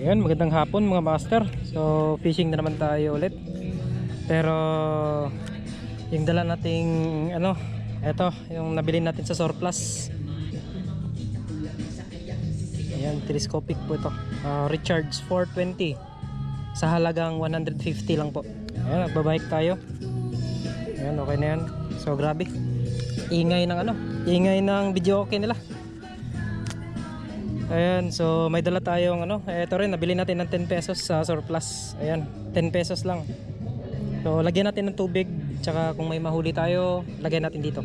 Ayan, magandang hapon mga master. So, fishing na naman tayo ulit. Pero, yung dala nating, ano, eto, yung nabili natin sa surplus. Ayan, telescopic po ito. Ah, Richards 420. Sa halagang 150 lang po. Ayan, nagbabike tayo. Ayan, okay na yan. So, grabe. Ingay ng ano, ingay ng video okay nila. Ayan, so may dala tayong ano, ito rin, nabili natin ng 10 pesos sa surplus. Ayan, 10 pesos lang. So, lagyan natin ng tubig, tsaka kung may mahuli tayo, lagyan natin dito.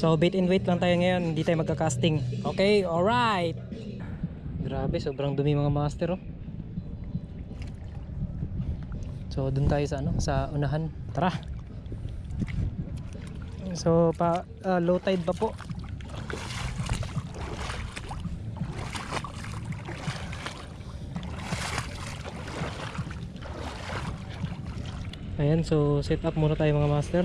So, bait and wait lang tayo ngayon, hindi tayo magka-casting. Okay, alright! Grabe, sobrang dumi mga master, oh. So, dun tayo sa ano, sa unahan. Tara! So, pa, ah, low tide pa po. Ayan, so set up muna tayo mga master.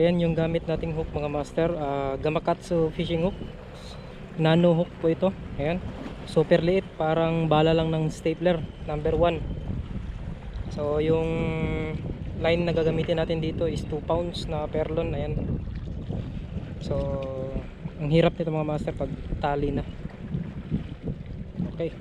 Ayan yung gamit nating hook mga master, ah, Gamakatsu fishing hook. Nano hook po ito. Ayan. Super liit, parang bala lang ng stapler, number 1. So yung line na gagamitin natin dito is 2 pounds na perlon. Ayan. So ang hirap nito mga master pag tali na. Okay.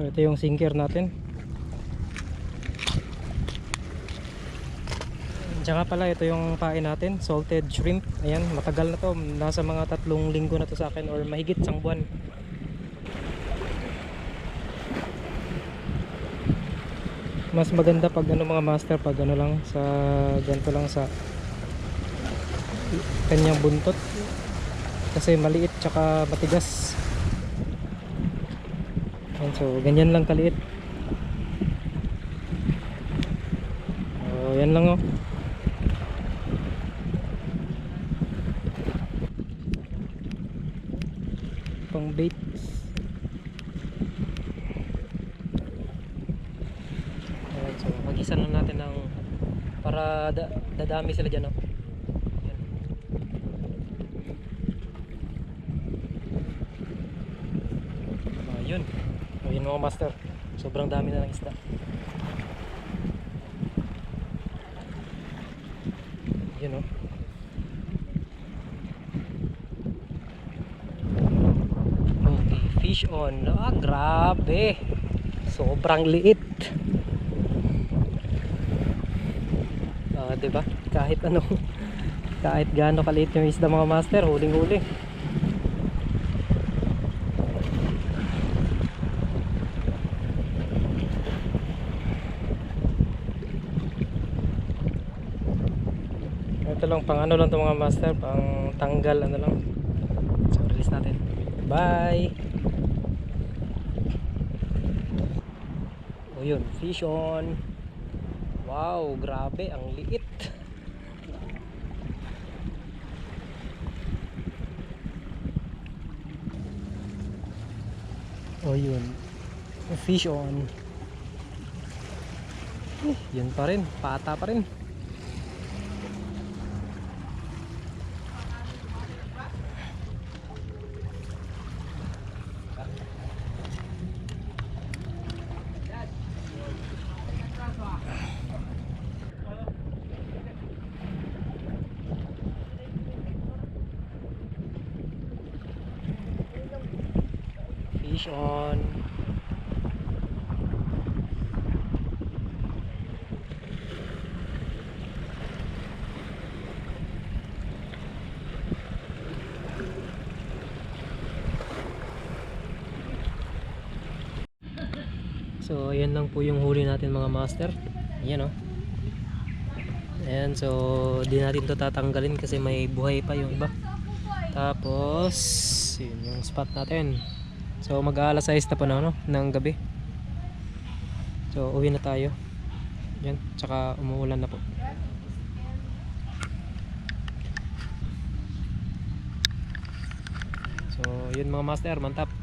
So ito yung sinker natin. Tsaka pala ito yung pain natin, salted shrimp. Ayan, matagal na to. Nasa mga tatlong linggo na to sa akin or mahigit isang buwan. Mas maganda pag ano mga master pag ano lang sa ganito lang sa kanyang buntot kasi maliit tsaka matigas Ayan, so ganyan lang kaliit. Oh, yan lang oh. Pang bait. Ayan, so mag-isa lang natin ng para da dadami sila dyan oh. Ayan. Ah, yun. Mga master. Sobrang dami na ng isda. Yun oh. Okay, fish on. Ah, grabe. Sobrang liit. Ah, 'di ba? Kahit ano kahit gaano kaliit yung isda mga master, huling-huli. Ito lang pang ano lang to mga master, pang tanggal ano lang. So release natin. Bye. O yun, fish on. Wow, grabe, ang liit. O yun, fish on. Eh, yun pa rin, pata pa rin. Fish on. So ayan lang po yung huli natin mga master. Ayan oh. Ayan, so di natin to tatanggalin kasi may buhay pa yung iba. Tapos, yun yung spot natin. So mag-aalas 6 na po na ano, ng gabi. So uwi na tayo. Yan, tsaka umuulan na po. So yun mga master, mantap.